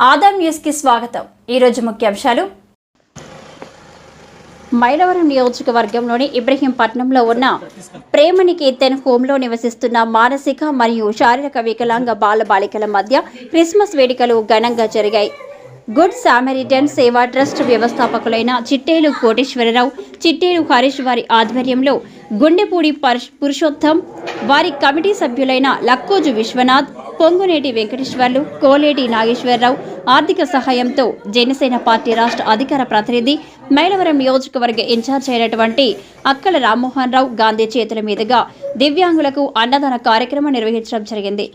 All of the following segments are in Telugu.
ఆదాం న్యూస్కి స్వాగతం. ఈరోజు ముఖ్యాంశాలు మైలవరం నియోజకవర్గంలోని ఇబ్రహీంపట్నంలో ఉన్న ప్రేమనికేతన్ హోంలో నివసిస్తున్న మానసిక మరియు శారీరక వికలాంగ బాల బాలికల మధ్య క్రిస్మస్ వేడుకలు ఘనంగా జరిగాయి. గుడ్ సామెరిటన్ సేవా ట్రస్ట్ వ్యవస్థాపకులైన చిట్టేలు కోటేశ్వరరావు చిట్టేలు హరీష్ వారి ఆధ్వర్యంలో గుండెపూడి పరుష్- పురుషోత్తం వారి కమిటీ సభ్యులైన లక్కోజు విశ్వనాథ్ పొంగునేటి వెంకటేశ్వర్లు కోలేటి నాగేశ్వరరావు ఆర్థిక సహాయంతో జనసేన పార్టీ రాష్ట్ర అధికార ప్రతినిధి మైలవరం నియోజకవర్గ ఇన్ఛార్జ్ అయినటువంటి అక్కల రామ్మోహన్ రావు గాంధీ చేతుల మీదుగా దివ్యాంగులకు అన్నదాన కార్యక్రమం నిర్వహించడం జరిగింది.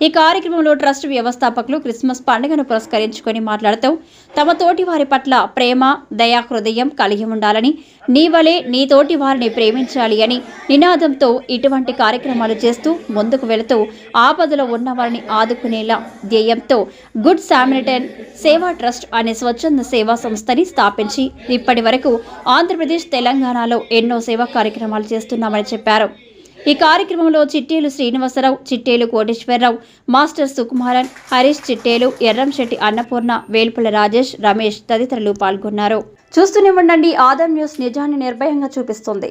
ఈ కార్యక్రమంలో ట్రస్ట్ వ్యవస్థాపకులు క్రిస్మస్ పండుగను పురస్కరించుకొని మాట్లాడుతూ తమ తోటి వారి పట్ల ప్రేమ దయా హృదయం కలిగి ఉండాలని నీ వలే నీ తోటి వారిని ప్రేమించాలి అని నినాదంతో ఇటువంటి కార్యక్రమాలు చేస్తూ ముందుకు వెళుతూ ఆపదలో ఉన్న వారిని ఆదుకునేలా ధ్యేయంతో గుడ్ సామినిటన్ సేవా ట్రస్ట్ అనే స్వచ్ఛంద సేవా సంస్థని స్థాపించి ఇప్పటి వరకు ఆంధ్రప్రదేశ్ తెలంగాణలో ఎన్నో సేవా కార్యక్రమాలు చేస్తున్నామని చెప్పారు. ఈ కార్యక్రమంలో చిట్టేలు శ్రీనివాసరావు చిట్టేలు కోటేశ్వరరావు మాస్టర్ సుకుమారన్ హరీష్ చిట్టేలు ఎర్రంశెట్టి అన్నపూర్ణ వేల్పుల రాజేష్ రమేష్ తదితరులు పాల్గొన్నారు. చూస్తూనే ఉండండి ఆదం న్యూస్ నిజాన్ని నిర్భయంగా చూపిస్తుంది.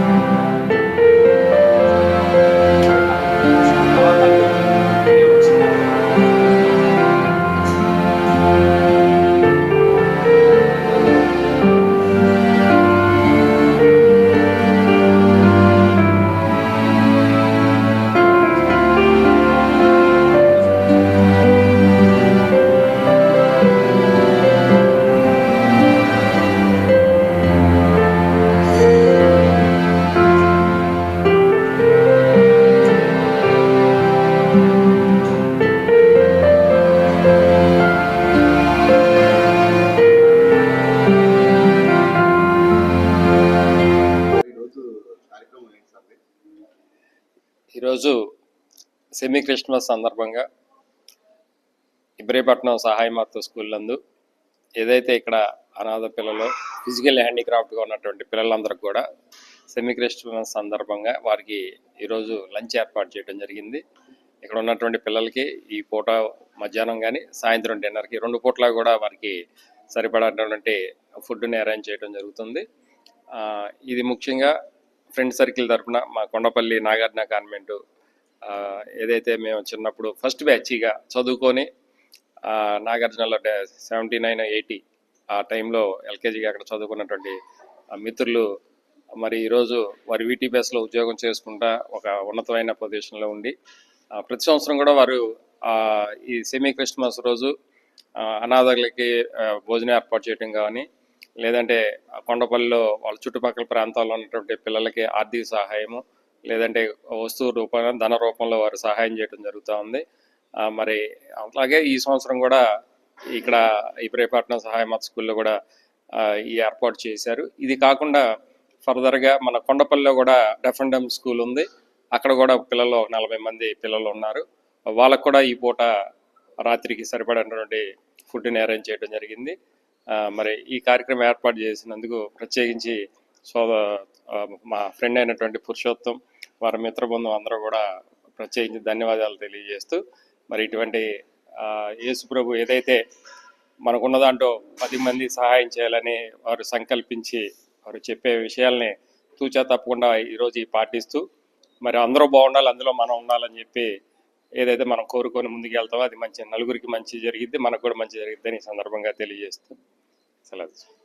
ఈరోజు సెమీ క్రిస్మస్ సందర్భంగా ఇబ్రహీపట్నం సహాయమాత స్కూల్ నందు ఏదైతే ఇక్కడ అనాథ పిల్లలు ఫిజికల్ హ్యాండిక్రాఫ్ట్గా ఉన్నటువంటి పిల్లలందరికీ కూడా సెమీ క్రిస్మస్ సందర్భంగా వారికి ఈరోజు లంచ్ ఏర్పాటు చేయడం జరిగింది. ఇక్కడ ఉన్నటువంటి పిల్లలకి ఈ పూట మధ్యాహ్నం కానీ సాయంత్రం డిన్నర్కి రెండు పూట్ల కూడా వారికి సరిపడేటువంటి ఫుడ్ని అరేంజ్ చేయడం జరుగుతుంది. ఇది ముఖ్యంగా ఫ్రెండ్ సర్కిల్ తరఫున మా కొండపల్లి నాగార్జున కాన్వెంటు ఏదైతే మేము చిన్నప్పుడు ఫస్ట్ బ్యాచ్గా చదువుకొని నాగార్జునలో సెవెంటీ నైన్ ఎయిటీ ఆ టైంలో ఎల్కేజీగా అక్కడ చదువుకున్నటువంటి మిత్రులు మరి ఈరోజు వారి వీటీపీఎస్లో ఉద్యోగం చేసుకుంటా ఒక ఉన్నతమైన పొజిషన్లో ఉండి ప్రతి సంవత్సరం కూడా వారు ఈ సెమీ క్రిస్మస్ రోజు అనాథలకి భోజనం ఏర్పాటు చేయటం కానీ లేదంటే కొండపల్లిలో వాళ్ళ చుట్టుపక్కల ప్రాంతాల్లో ఉన్నటువంటి పిల్లలకి ఆర్థిక సహాయము లేదంటే వస్తువు రూపంలో ధన రూపంలో వారు సహాయం చేయడం జరుగుతూ ఉంది. మరి అలాగే ఈ సంవత్సరం కూడా ఇక్కడ ఇబ్రహీపట్నం సహాయమాత స్కూల్లో కూడా ఈ ఏర్పాటు చేశారు. ఇది కాకుండా ఫర్దర్గా మన కొండపల్లిలో కూడా డెఫ్ అండ్ డమ్ స్కూల్ ఉంది. అక్కడ కూడా పిల్లలు ఒక నలభై మంది పిల్లలు ఉన్నారు. వాళ్ళకు కూడా ఈ పూట రాత్రికి సరిపడినటువంటి ఫుడ్ని అరేంజ్ చేయడం జరిగింది. మరి ఈ కార్యక్రమం ఏర్పాటు చేసినందుకు ప్రత్యేకించి సోద మా ఫ్రెండ్ అయినటువంటి పురుషోత్తం వారి మిత్ర బృందం అందరూ కూడా ప్రత్యేకించి ధన్యవాదాలు తెలియజేస్తూ మరి ఇటువంటి యేసు ప్రభు ఏదైతే మనకున్న దాంట్లో పది మంది సహాయం చేయాలని వారు సంకల్పించి వారు చెప్పే విషయాల్ని తూచా తప్పకుండా ఈరోజు ఈ పాటిస్తూ మరి అందరూ బాగుండాలి అందులో మనం ఉండాలని చెప్పి ఏదైతే మనం కోరుకొని ముందుకు వెళ్తామో అది మంచి నలుగురికి మంచి జరిగిద్ది మనకు కూడా మంచి జరిగిద్ది అని ఈ సందర్భంగా తెలియజేస్తూ సెలవు